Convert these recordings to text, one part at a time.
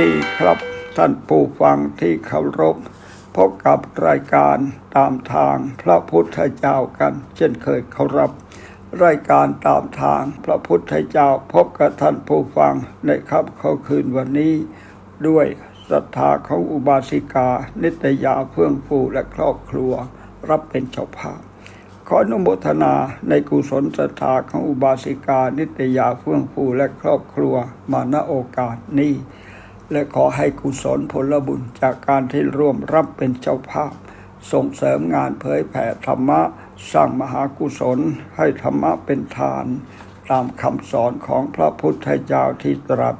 ดีครับ ท่านผู้ฟังที่เคารพพบกับรายการตามทางพระพุทธเจ้ากัน เช่นเคยเคารพรายการตามทางพระพุทธเจ้าพบกับท่านผู้ฟังในค่ำเขาคืนวันนี้ ด้วยศรัทธาของอุบาสิกา นิตยาเฟื่องฟูและครอบครัว รับเป็นเจ้าภาพขออนุโมทนาในกุศลศรัทธาของอุบาสิกา นิตยาเฟื่องฟูและครอบครัวมาณโอกาสนี้ และขอให้กุศลผลบุญจากการที่ร่วมรับเป็นเจ้าภาพ ส่งเสริมงานเผยแผ่ธรรมะ สร้างมหากุศลให้ธรรมะเป็นทาน ตามคำสอนของพระพุทธเจ้าที่ตรัส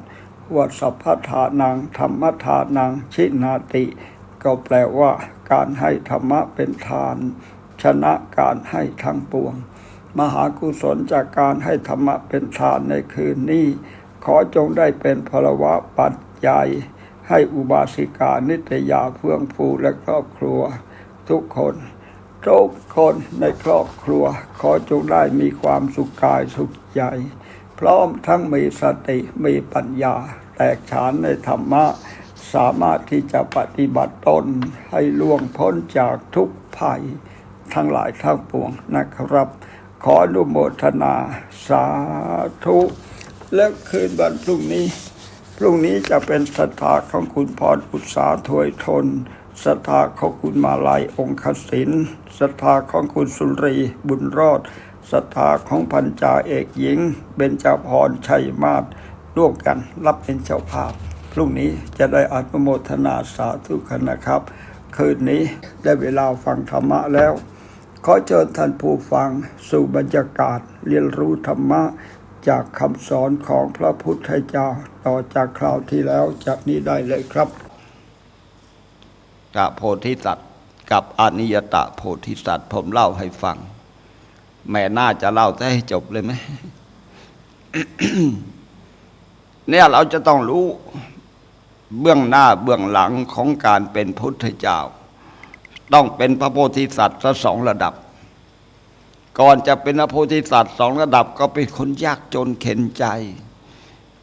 ว่าสัพพทานังธรรมทานังชินาติ ก็แปลว่าการให้ธรรมะเป็นทาน ชนะการให้ทั้งปวง มหากุศลจากการให้ธรรมะเป็นทานในคืนนี้ ขอจงได้เป็นพลวะปัจ จัย ให้อุบาสิกานิตยาเฟื่องฟูและครอบครัว ทุกคน ทุกคนในครอบครัว ขอจงได้มีความสุขกายสุขใจ พร้อมทั้งมีสติมีปัญญา แตกฉานในธรรมะ สามารถที่จะปฏิบัติตนให้ล่วงพ้นจากทุกภัย ทั้งหลายทั้งปวงนะครับ ขออนุโมทนาสาธุและคืนวันพรุ่งนี้ พรุ่งนี้จะเป็นศรัทธาของคุณพรอุตสาถวยทนศรัทธาของคุณมาลัยองคศินศรัทธาของคุณสุรีบุญรอดศรัทธาของพันจาเอกหญิง เบญจพรชัยมาศร่วมกันรับเป็นเจ้าภาพ พรุ่งนี้จะได้อนุโมทนาสาธุกันนะครับ คืนนี้ได้เวลาฟังธรรมะแล้ว ขอเชิญท่านผู้ฟังสู่บรรยากาศเรียนรู้ธรรมะ จากคำสอนของพระพุทธเจ้าต่อจากคราวที่แล้วจากนี้ได้เลยครับกะโพธิสัตว์กับอนิยตะโพธิสัตว์ผมเล่าให้ฟัง แม่น่าจะเล่าแต่ให้จบเลยไหมเนี่ยเราจะต้องรู้เบื้องหน้าเบื้องหลังของการเป็นพุทธเจ้า ต้องเป็นพระโพธิสัตว์สักสองระดับ ก่อนจะเป็นพระโพธิสัตว์สองระดับก็เป็นคนยากจนเข็นใจ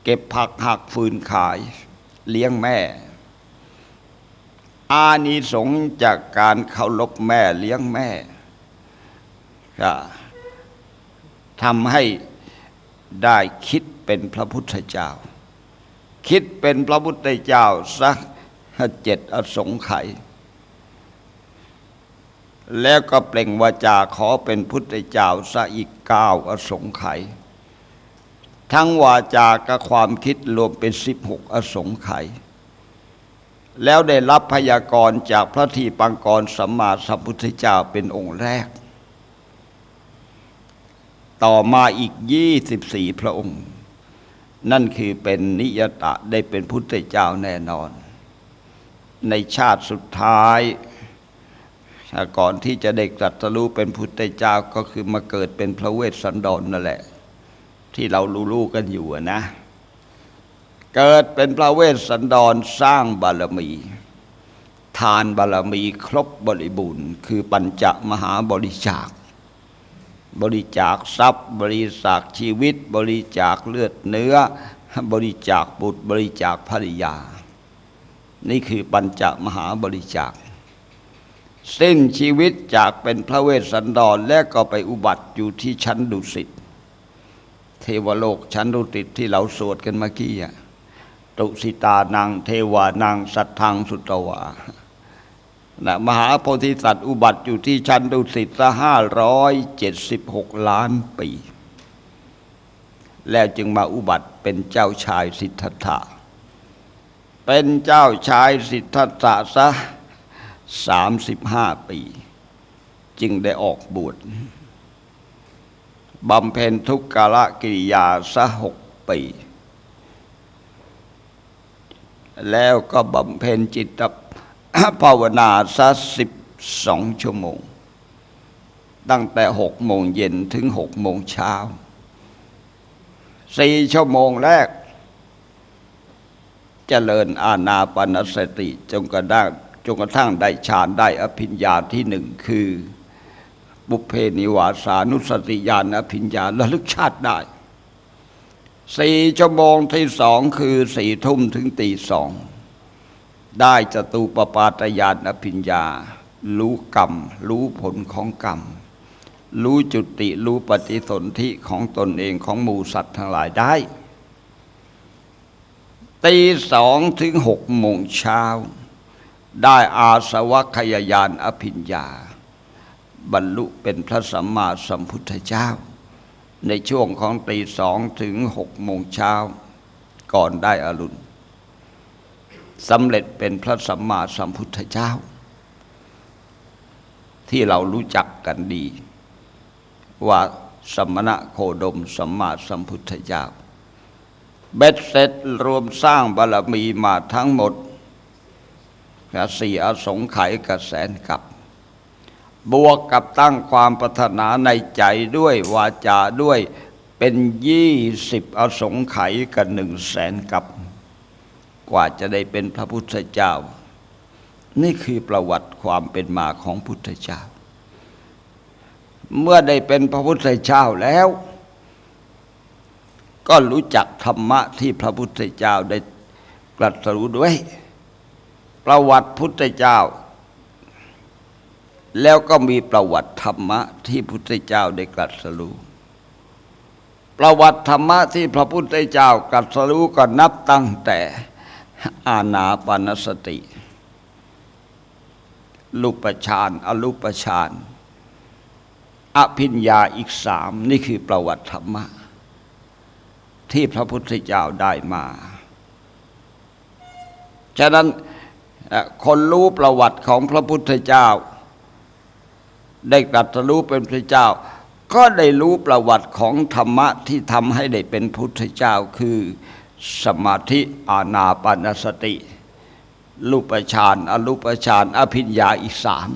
เก็บผักหักฟืนขาย เลี้ยงแม่ อานิสงส์จากการเคารพแม่เลี้ยงแม่ก็ทำให้ได้คิดเป็นพระพุทธเจ้า คิดเป็นพระพุทธเจ้าสักเจ็ดอสงไขย แล้วก็เปล่งวาจาขอเป็นพุทธเจ้าซะอีกเก้าอสงไขยทั้งวาจากับความคิดรวมเป็นสิบหกอสงไขยแล้วได้รับพยากรณ์จากพระทีปังกรสัมมาสัมพุทธเจ้าเป็นองค์แรก ต่อมาอีกยี่สิบสี่พระองค์ นั่นคือเป็นนิยตะได้เป็นพุทธเจ้าแน่นอน ในชาติสุดท้าย ก่อนที่จะเด็กตรัสรู้เป็นพุทธเจ้าก็คือมาเกิดเป็นพระเวสสันดรนนั่นแหละ ที่เรารู้ๆกันอยู่นะ เกิดเป็นพระเวสสันดรสร้างบารมี ทานบารมีครบบริบูรณ์ คือปัญจมหาบริจาค บริจาคทรัพย์ บริจาคชีวิต บริจาคเลือดเนื้อ บริจาคบุตรบริจาคภริยา นี่คือปัญจมหาบริจาค สิ้นชีวิตจากเป็นพระเวสสันดรและก็ไปอุบัติอยู่ที่ชั้นดุสิตเทวโลกชั้นดุสิตที่เราสวดกันเมื่อกี้ตุสิตานังเทวานังสัทธังสุตวานะมหาโพธิสัตว์อุบัติอยู่ที่ชั้นดุสิตละห้าร้อยเจ็ดสิบหกล้านปี แล้วจึงมาอุบัติเป็นเจ้าชายสิทธัตถะ เป็นเจ้าชายสิทธัตถะซะ สามสิบห้าปี จึงได้ออกบวชบำเพ็ญทุกกาลกิริยาซะหกปี แล้วก็บำเพ็ญจิตภาวนาสักสิบสองชั่วโมง ตั้งแต่หกโมงเย็นถึงหกโมงเช้าสี่ชั่วโมงแรกเจริญอาณาปณสติจนกระทั่ง จนกระทั่งได้ฌานได้อภิญญาที่หนึ่งคือ บุพเพนิวาสานุสติญาณอภิญญาระลึกชาติได้สี่ชั่วโมงที่สองคือสี่ทุ่มถึงตีสองได้จตูปปาตยานอภิญญา รู้กรรม รู้ผลของกรรม รู้จุติรู้ปฏิสนธิของตนเองของหมู่สัตว์ทั้งหลายได้ตีสองถึงหกโมงเช้า ได้อาสวัคยายานอภิญญา บรรลุเป็นพระสัมมาสัมพุทธเจ้า ในช่วงของตีสองถึงหกโมงเช้า ก่อนได้อรุณสำเร็จเป็นพระสัมมาสัมพุทธเจ้า ที่เรารู้จักกันดี ว่าสมณะโคดมสัมมาสัมพุทธเจ้า เบ็ดเสร็จรวมสร้างบารมีมาทั้งหมด สี่อสงไขยกับแสนกับบวกกับตั้งความปรารถนาในใจด้วยวาจาด้วยเป็นยี่สิบอสงไขยกับหนึ่งแสนกับ กว่าจะได้เป็นพระพุทธเจ้า นี่คือประวัติความเป็นมาของพุทธเจ้า เมื่อได้เป็นพระพุทธเจ้าแล้ว ก็รู้จักธรรมะที่พระพุทธเจ้าได้ตรัสรู้ด้วย ประวัติพุทธเจ้า แล้วก็มีประวัติธรรมะที่พุทธเจ้าได้ตรัสรู้ประวัติธรรมะที่พระพุทธเจ้าตรัสรู้ก็นับตั้งแต่อาณาปานสติ ลุปฌานอลุปฌานอภิญญาอีกสามนี่คือประวัติธรรมะ ที่พระพุทธเจ้าได้มา ฉะนั้น คนรู้ประวัติของพระพุทธเจ้า ได้ตรัสรู้เป็นพระเจ้า ก็ได้รู้ประวัติของธรรมะที่ทำให้ได้เป็นพุทธเจ้าคือสมาธิอานาปานสติรูปฌานอรูปฌานอภิญญาอีกสาม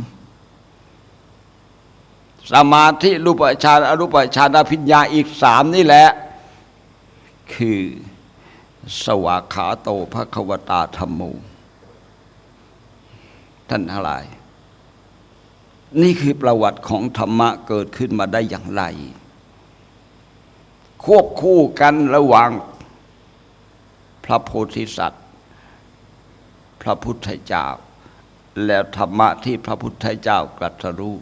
สมาธิรูปฌานอรูปฌานอภิญญาอีกสามนี่แหละ คือสวากขาโตภควตาธรรมโม ท่านทั้งหลาย นี่คือประวัติของธรรมะเกิดขึ้นมาได้อย่างไร ควบคู่กันระหว่างพระโพธิสัตว์ พระพุทธเจ้า แล้วธรรมะที่พระพุทธเจ้ากรัสรู้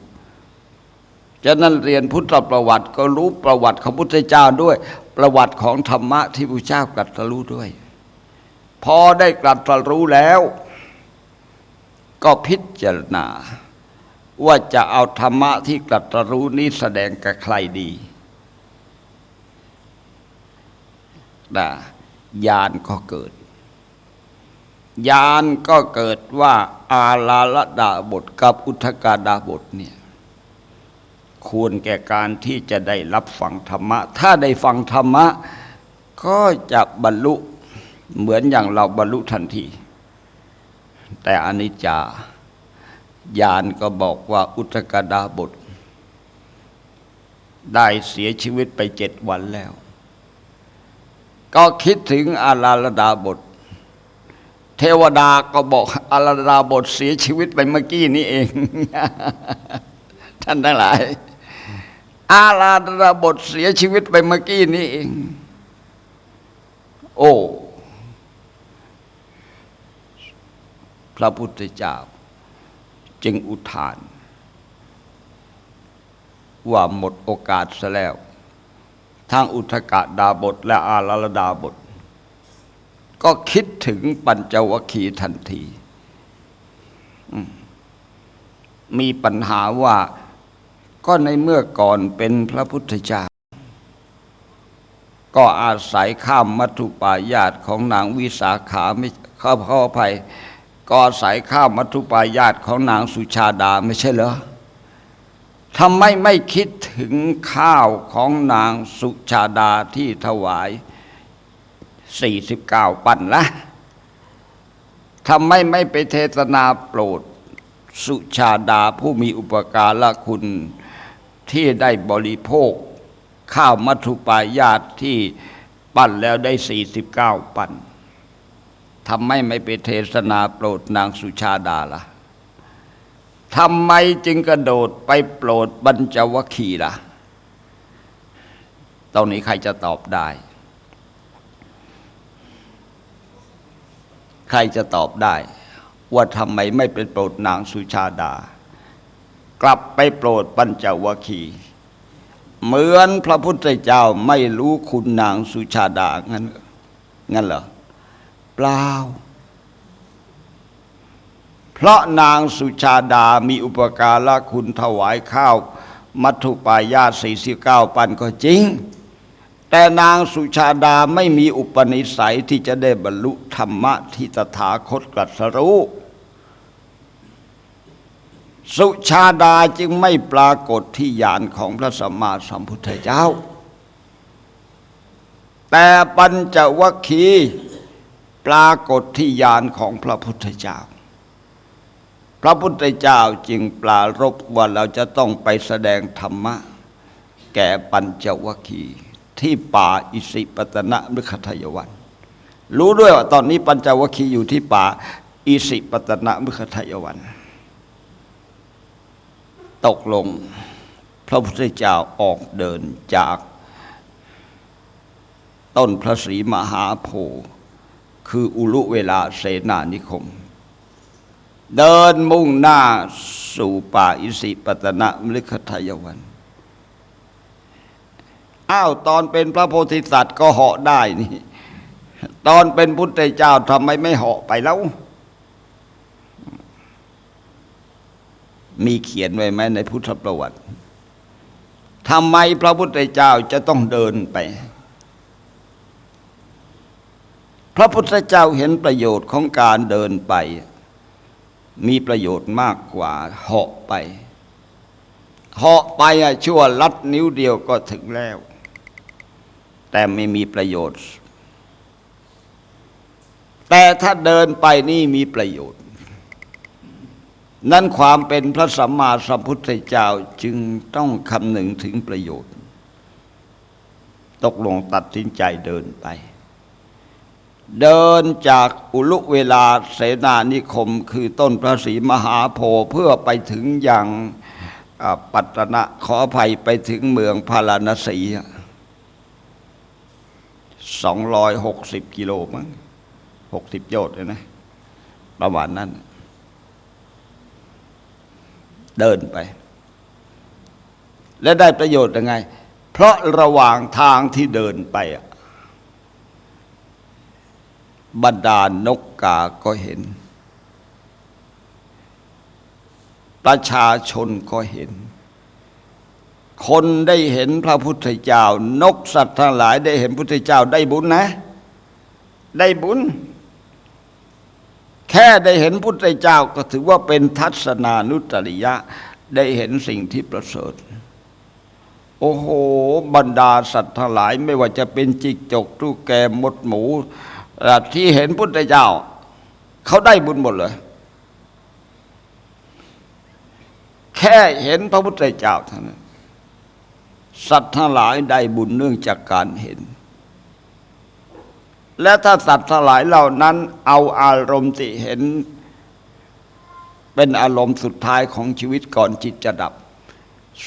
ฉะนั้นเรียนพุทธประวัติก็รู้ประวัติของพุทธเจ้าด้วย ประวัติของธรรมะที่พระเจ้ากรัสรู้ด้วย พอได้กรัสรู้แล้ว ก็พิจารณา ว่าจะเอาธรรมะที่กรัสรู้นี้แสดงกับใครดีนะญาณก็เกิดญาณก็เกิดว่าอาลาลดาบทกับอุทกาดาบทเนี่ยควรแก่การที่จะได้รับฟังธรรมะ ถ้าได้ฟังธรรมะ ก็จะบรรลุเหมือนอย่างเราบรรลุทันที แต่อนิจจาญาณก็บอกว่าอุทกดาบท ได้เสียชีวิตไปเจ็ดวันแล้ว ก็คิดถึงอาราลดาบท เทวดาก็บอกอาราลดาบทเสียชีวิตไปเมื่อกี้นี้เอง ท่านทั้งหลาย อาราดาบทเสียชีวิตไปเมื่อกี้นี้เอง โอ้ พระพุทธเจ้า จึงอุทาน ว่าหมดโอกาสซะแล้วทั้งอุทกดาบทและอาราลดาบท ก็คิดถึงปัญจวัคคีย์ทันที มีปัญหาว่าก็ในเมื่อก่อนเป็นพระพุทธเจ้า ก็อาศัยข้ามมัทุปายาตของนางวิสาขาไม่ข้าพ่อภัย ก็อาศัยข้ามมัทุปายาตของนางสุชาดาไม่ใช่เหรอทำไมไม่คิดถึงข้าวของนางสุชาดาที่ถวาย 49 ปันละทำไมไม่ไปเทศนาโปรด สุชาดาผู้มีอุปการะคุณที่ได้บริโภค ข้าวมัทุปายาตที่ปั้นแล้วได้ 49 ปั่น ทำไมไม่ไปเทศนาโปรดนางสุชาดาละ่ะทำไมจึงกระโดดไปโปรดบัญจวคีละ่ะตอนนี้ใครจะตอบได้ ใครจะตอบได้ ว่าทำไมไม่ไปโปรดนางสุชาดา กลับไปโปรดปัญจวคีเหมือนพระพุทธเจ้าไม่รู้คุณนางสุชาดางั้นงั้นเหรอ เปล่า เพราะนางสุชาดามีอุปการะคุณถวายข้าว มัทุปายาสี่สิบเก้าปันก็จริง แต่นางสุชาดาไม่มีอุปนิสัยที่จะได้บรรลุธรรมะที่ตถาคตตรัสรู้สุชาดาจึงไม่ปรากฏที่ญาณของพระสัมมาสัมพุทธเจ้า แต่ปัญจวัคคีย์ ปรากฏที่ญาณของพระพุทธเจ้า พระพุทธเจ้าจึงปรารบว่าเราจะต้องไปแสดงธรรมะ แก่ปัญจวัคคีที่ป่าอิสิปตนะมฤคทายวัน รู้ด้วยว่าตอนนี้ปัญจวัคคีอยู่ที่ป่าอิสิปตนะมฤคทายวัน ตกลงพระพุทธเจ้าออกเดินจาก ต้นพระศรีมหาโพธิ์ คืออุลุเวลาเสนานิคม เดินมุ่งหน้าสู่ป่าอิสิปตนะมฤคทายวันอ้าวตอนเป็นพระโพธิสัตว์ก็เหาะได้นี่ ตอนเป็นพุทธเจ้าทำไมไม่เหาะไปแล้ว มีเขียนไว้ไหมในพุทธประวัติทำไมพระพุทธเจ้าจะต้องเดินไป พระพุทธเจ้าเห็นประโยชน์ของการเดินไป มีประโยชน์มากกว่าเหาะไปเหาะไปอะชั่วลัดนิ้วเดียวก็ถึงแล้ว แต่ไม่มีประโยชน์ แต่ถ้าเดินไปนี่มีประโยชน์ นั่นความเป็นพระสัมมาสัมพุทธเจ้าจึงต้องคำหนึ่งถึงประโยชน์ ตกลงตัดสินใจเดินไป เดินจากอุลุเวลาเสนานิคมคือต้นพระศรีมหาโพธิ์เพื่อไปถึงอย่างปัตตนะขออภัยไปถึงเมืองพาราณสีสองร้อยหกสิบกิโลมั้งหกสิบโยชน์เลยนะประมาณนั้น เดินไป และได้ประโยชน์ยังไง เพราะระหว่างทางที่เดินไปอะ บรรดานกกาก็เห็น ประชาชนก็เห็น คนได้เห็นพระพุทธเจ้า นกสัตว์ทั้งหลายได้เห็นพุทธเจ้าได้บุญนะ ได้บุญ แค่ได้เห็นพุทธเจ้าก็ถือว่าเป็นทัศนานุตริยะ ได้เห็นสิ่งที่ประเสริฐโอ้โห บรรดาสัตว์ทั้งหลายไม่ว่าจะเป็นจิกจกทุกแกมดหมู ที่เห็นพุทธเจ้า เขาได้บุญหมดเลย แค่เห็นพระพุทธเจ้าเท่านั้นสัตว์ทั้งหลายได้บุญเนื่องจากการเห็น และถ้าสัตว์ทั้งหลายเหล่านั้น เอาอารมณ์ที่เห็น เป็นอารมณ์สุดท้ายของชีวิตก่อนจิตจะดับ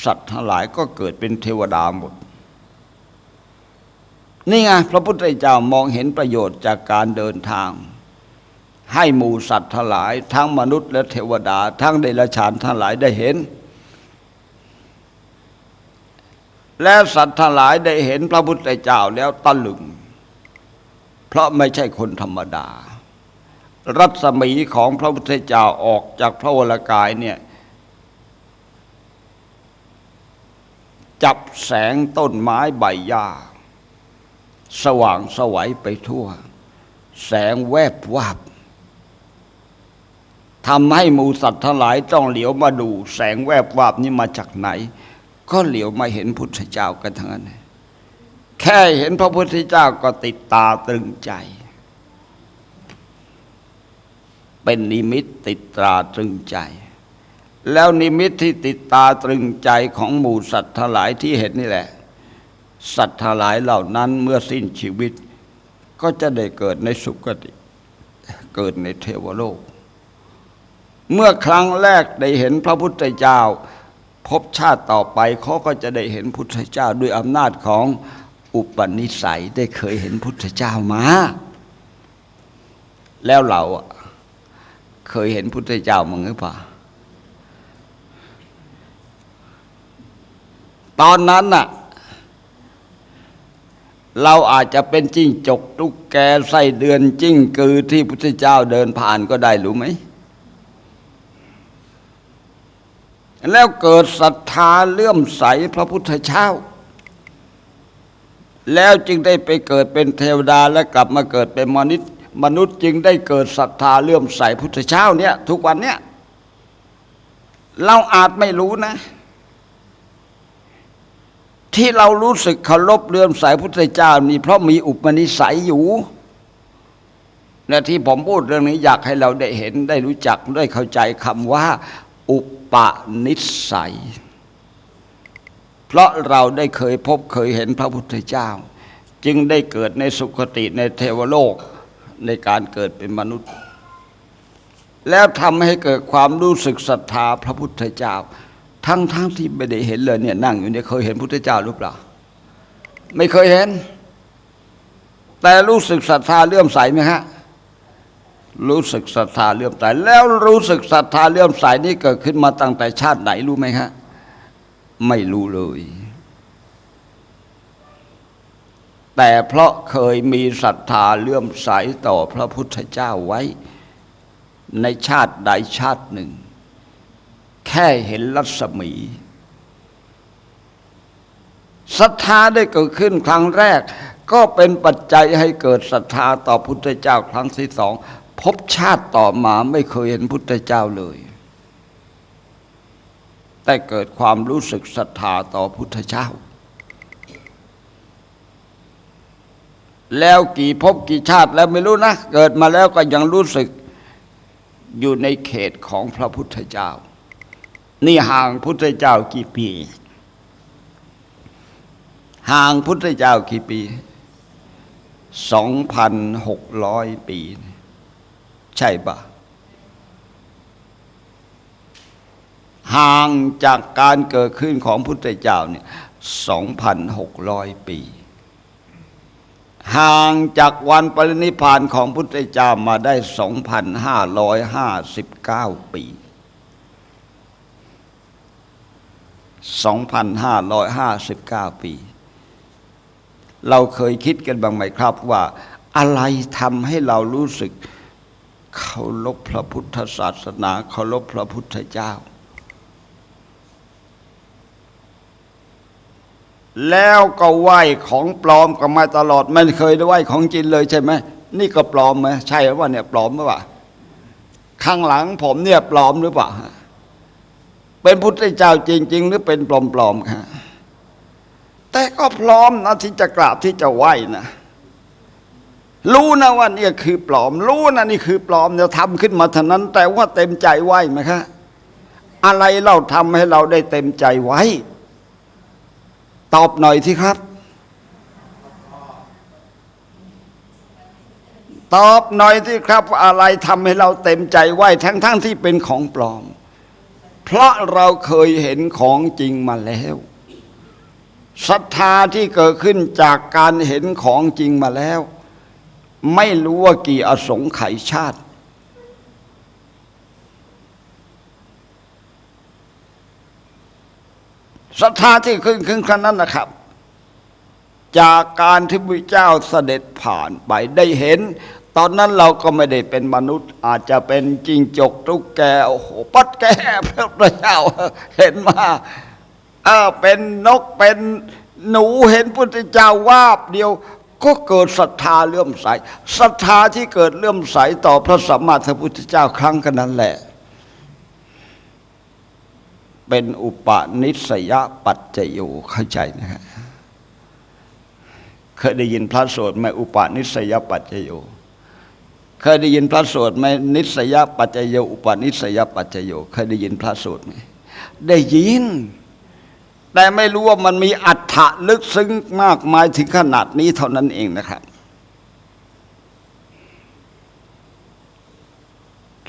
สัตว์ทั้งหลายก็เกิดเป็นเทวดาหมด นี่ไงพระพุทธเจ้ามองเห็นประโยชน์จากการเดินทาง ให้หมู่สัตว์ทั้งหลาย ทั้งมนุษย์และเทวดา ทั้งเดรัจฉานทั้งหลายได้เห็น และสัตว์ทั้งหลายได้เห็นพระพุทธเจ้าแล้วตะลึง เพราะไม่ใช่คนธรรมดา รัศมีของพระพุทธเจ้าออกจากพระวรากายเนี่ยจับแสงต้นไม้ใบหญ้า สว่างสวัยไปทั่ว แสงแวบวาบทำให้หมูสัตว์ทั้งหลายต้องเหลียวมาดู แสงแวบวาบนี้มาจากไหน ก็เหลียวมาเห็นพุทธเจ้ากันทั้งนั้นแค่เห็นพระพุทธเจ้าก็ติดตาตรึงใจ เป็นนิมิตติดตาตรึงใจ แล้วนิมิตที่ติดตาตรึงใจของหมู่สัตว์ทั้งหลายที่เห็นนี่แหละ สัตว์ทั้งหลายเหล่านั้นเมื่อสิ้นชีวิต ก็จะได้เกิดในสุคติ เกิดในเทวโลก เมื่อครั้งแรกได้เห็นพระพุทธเจ้า พบชาติต่อไปเขาก็จะได้เห็นพุทธเจ้าด้วยอำนาจของอุปนิสัยได้เคยเห็นพุทธเจ้ามา แล้วเราเคยเห็นพุทธเจ้ามั้งหรือเปล่าตอนนั้นน่ะ เราอาจจะเป็นจิ้งจกตุ๊กแกไส้เดือนจิ้งกือที่พุทธเจ้าเดินผ่านก็ได้รู้ไหม แล้วเกิดศรัทธาเลื่อมใสพระพุทธเจ้า แล้วจึงได้ไปเกิดเป็นเทวดาและกลับมาเกิดเป็นมนุษย์ มนุษย์จึงได้เกิดศรัทธาเลื่อมใสพุทธเจ้าเนี่ย ทุกวันเนี่ย เราอาจไม่รู้นะ ที่เรารู้สึกเคารพเลื่อมใสพุทธเจ้านี่เพราะมีอุปนิสัยอยู่และที่ผมพูดเรื่องนี้อยากให้เราได้เห็นได้รู้จักได้เข้าใจคำว่า อุปนิสัย เพราะเราได้เคยพบเคยเห็นพระพุทธเจ้า จึงได้เกิดในสุคติในเทวโลกในการเกิดเป็นมนุษย์ แล้วทำให้เกิดความรู้สึกศรัทธาพระพุทธเจ้า ทั้งทั้งที่ไม่ได้เห็นเลยเนี่ยนั่งอยู่เนี่ยเคยเห็นพุทธเจ้าหรือเปล่า ไม่เคยเห็น แต่รู้สึกศรัทธาเลื่อมใสไหมฮะรู้สึกศรัทธาเลื่อมใสแล้วรู้สึกศรัทธาเลื่อมใสนี่เกิดขึ้นมาตั้งแต่ชาติไหนรู้ไหมฮะไม่รู้เลย แต่เพราะเคยมีศรัทธาเลื่อมใสต่อพระพุทธเจ้าไว้ ในชาติใดชาติหนึ่ง แค่เห็นรัศมีศรัทธาได้เกิดขึ้นครั้งแรก ก็เป็นปัจจัยให้เกิดศรัทธาต่อพุทธเจ้าครั้งที่สองพบชาติต่อมาไม่เคยเห็นพุทธเจ้าเลย แต่เกิดความรู้สึกศรัทธาต่อพุทธเจ้า แล้วกี่ภพกี่ชาติแล้วไม่รู้นะ เกิดมาแล้วก็ยังรู้สึกอยู่ในเขตของพระพุทธเจ้า นี่ห่างพุทธเจ้ากี่ปี ห่างพุทธเจ้ากี่ปีสองพันหกร้อยปี ใช่ปะห่างจากการเกิดขึ้นของพุทธเจ้าเนี่ยสองพันหกร้อยปี ห่างจากวันปรินิพานของพุทธเจ้ามาได้สองพันห้าร้อยห้าสิบเก้าปี 2,559 ปี เราเคยคิดกันบ้างไหมครับว่าอะไรทำให้เรารู้สึกเคารพพระพุทธศาสนาเคารพพระพุทธเจ้า แล้วก็ไหว้ของปลอมกันมาตลอดไม่เคยได้ไหว้ของจริงเลยใช่ไหมนี่ก็ปลอมไหมใช่หรือว่าเนี่ยปลอมหรือเปล่าข้างหลังผมเนี่ยปลอมหรือเปล่า เป็นพุทธเจ้าจริง ๆ หรือเป็นปลอมๆครับแต่ก็พร้อมนะที่จะกราบที่จะไหว้นะรู้นะว่าเนี่ยคือปลอม รู้นะนี่คือปลอมจะทำขึ้นมาเท่านั้น แต่ว่าเต็มใจไหว้ไหมครับอะไรเราทำให้เราได้เต็มใจไว้ ตอบหน่อยที่ครับ ตอบหน่อยที่ครับ อะไรทำให้เราเต็มใจไหว้ทั้งๆทที่เป็นของปลอม เพราะเราเคยเห็นของจริงมาแล้วศรัทธาที่เกิดขึ้นจากการเห็นของจริงมาแล้ว ไม่รู้ว่ากี่อสงไขยชาติ ศรัทธาที่ขึ้นขึ้นครั้งนั้นนะครับ จากการที่พระเจ้าเสด็จผ่านไปได้เห็น ตอนนั้นเราก็ไม่ได้เป็นมนุษย์ อาจจะเป็นจิงจกตุ๊กแกโอ้โหปัดแกพระเจ้าเห็นมาเออเป็นนกเป็นหนูเห็นพุทธเจ้าวาบเดียวก็เกิดศรัทธาเลื่อมใสศรัทธาที่เกิดเลื่อมใสต่อพระสัมมาสัมพุทธเจ้าครั้งกันนั้นแหละ เป็นอุปนิสยปัจจโยเข้าใจนะฮะเคยได้ยินพระสวดไหมอุปนิสยปัจจโย เคยได้ยินพระสวดไหมนิสยปัจจโยอุปนิสยปัจจโยเคยได้ยินพระสวดไหมได้ยิน แต่ไม่รู้ว่ามันมีอัฏฐะลึกซึ้งมากมายถึงขนาดนี้เท่านั้นเองนะครับ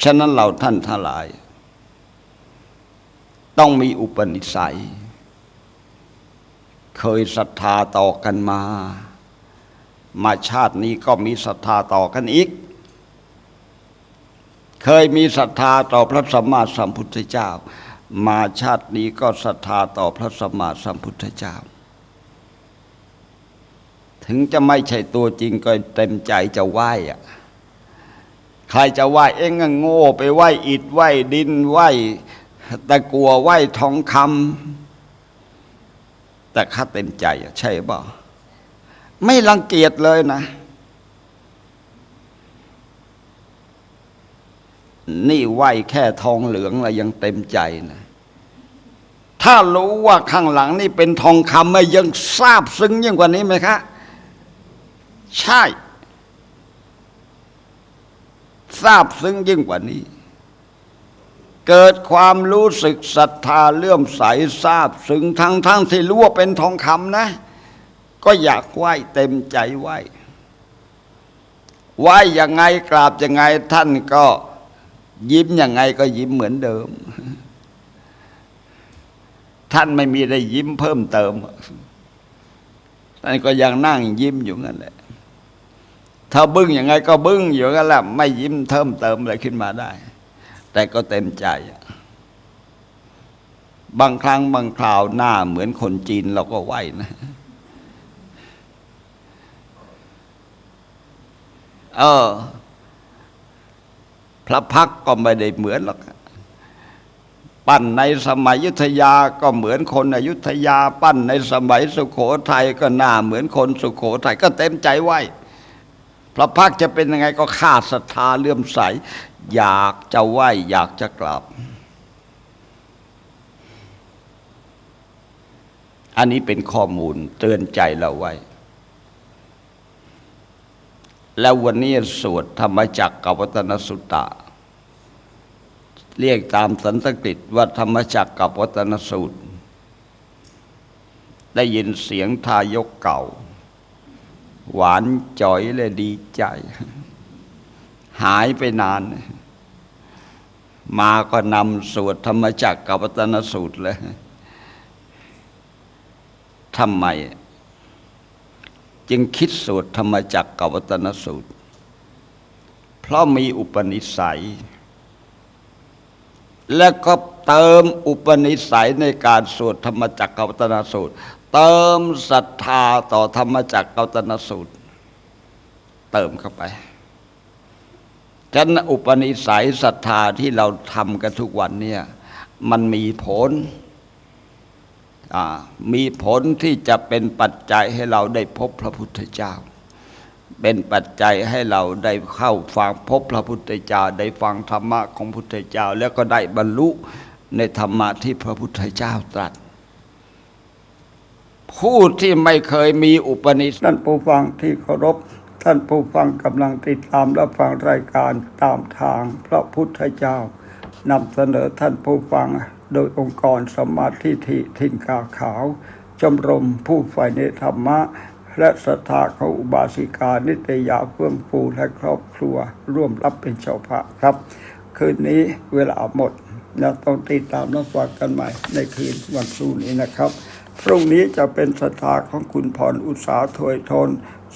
ฉะนั้นเราท่านทั้งหลาย ต้องมีอุปนิสัย เคยศรัทธาต่อกันมา มาชาตินี้ก็มีศรัทธาต่อกันอีก เคยมีศรัทธาต่อพระสัมมาสัมพุทธเจ้า มาชาตินี้ก็ศรัทธาต่อพระสัมมาสัมพุทธเจ้า ถึงจะไม่ใช่ตัวจริงก็เต็มใจจะไหว้อะใครจะไหว้เองก็โง่ไปไหว้อิฐไหว้ดินไหว้ตะกัวไหว้ทองคำแต่ข้าเต็มใจอะใช่เปล่ไม่รังเกียจเลยนะ นี่ไหวแค่ทองเหลืองแล้วยังเต็มใจนะถ้ารู้ว่าข้างหลังนี่เป็นทองคำไม่ยังทราบซึ้งยิ่งกว่านี้ไหมคะ ใช่ ทราบซึ้งยิ่งกว่านี้ เกิดความรู้สึกศรัทธาเลื่อมใสทราบซึ้งทั้งทั้งที่รู้ว่าเป็นทองคำนะ ก็อยากไหวเต็มใจไหวไหวยังไงกราบยังไงท่านก็ ยิ้มยังไงก็ยิ้มเหมือนเดิม ท่านไม่มีได้ยิ้มเพิ่มเติมท่านก็ยังนั่งยิ้มอยู่นั่นแหละ ถ้าบึ้งยังไงก็บึ้งอยู่กันแหละไม่ยิ้มเพิ่มเติมอะไรขึ้นมาได้ แต่ก็เต็มใจ บางครั้งบางคราวหน้าเหมือนคนจีนเราก็ไหวนะเออ ระพักตร์ก็ไม่ได้เหมือนหรอกปั้นในสมัยยุทธยาก็เหมือนคนอยุธยา ปั้นในสมัยสุโขทัยก็หน้าเหมือนคนสุโขทัยก็เต็มใจไหวพระพักตร์จะเป็นยังไงก็ขาดศรัทธาเลื่อมใส อยากจะไหวอยากจะกราบอันนี้เป็นข้อมูลเตือนใจเราไว้ แล้ววันนี้สวดธรรมจักรกับวัตนสุตตะ เรียกตามสันสกฤตว่าธรรมจักรกับวัตนสูตร ได้ยินเสียงทายกเก่า หวานจ่อยเลยดีใจ หายไปนาน มาก็นำสวดธรรมจักรกับวัตนสูตรเลยทำไม จึงคิดสวดธรรมจักรกับวัตนสูตร เพราะมีอุปนิสัย และก็เติมอุปนิสัยในการสวดธรรมจักรกับวัตนสูตร เติมศรัทธาต่อธรรมจักรกับวัตนสูตร เติมเข้าไปฉะนั้นอุปนิสัยศรัทธาที่เราทำกันทุกวันเนี่ยมันมีผล มีผลที่จะเป็นปัจจัยให้เราได้พบพระพุทธเจ้า เป็นปัจจัยให้เราได้เข้าฟังพบพระพุทธเจ้าได้ฟังธรรมะของพุทธเจ้า แล้วก็ได้บรรลุในธรรมะที่พระพุทธเจ้าตรัส ผู้ที่ไม่เคยมีอุปนิสัยท่านผู้ฟังที่เคารพท่านผู้ฟังกำลังติดตามรับฟังรายการตามทางพระพุทธเจ้านำเสนอท่านผู้ฟังโดยองค์กรสมาธิทิทินกาขาวชมรมผู้ฝ่ายในธรรมะ และศรัทธาของอุบาสิกานิตยาเฟื่องฟูและครอบครัว ร่วมรับเป็นเจ้าภาพครับ คืนนี้เวลาหมดเราต้องติดตามรับฟังกันใหม่ในคืนวันพรุ่งนี้นะครับ พรุ่งนี้จะเป็นศรัทธาของคุณพรอุตสาถวยทน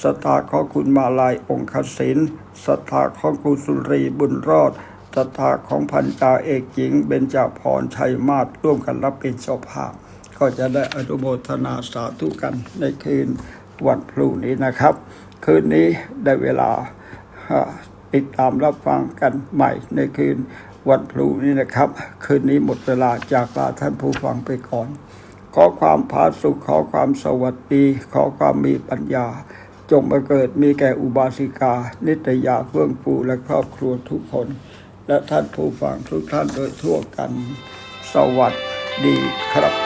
ศรัทธาของคุณมาลายองคศินศรัทธาของคุณสุรีบุญรอดศรัทธาของพันจาเอกหญิงเบญจพรชัยมาศร่วมกันรับเป็นเจ้าภาพก็จะได้อนุโมทนาสาธุกันในคืน วันพรุ่งนี้นะครับ คืนนี้ได้เวลาติดตามรับฟังกันใหม่ในคืนวันพรุ่งนี้นะครับ คืนนี้หมดเวลาจากลาท่านผู้ฟังไปก่อน ขอความผาสุขขอความสวัสดี ขอความมีปัญญา จงมาเกิดมีแก่อุบาสิกา นิตยาเฟื่องฟูและครอบครัวทุกคน และท่านผู้ฟังทุกท่านโดยทั่วกัน สวัสดีครับ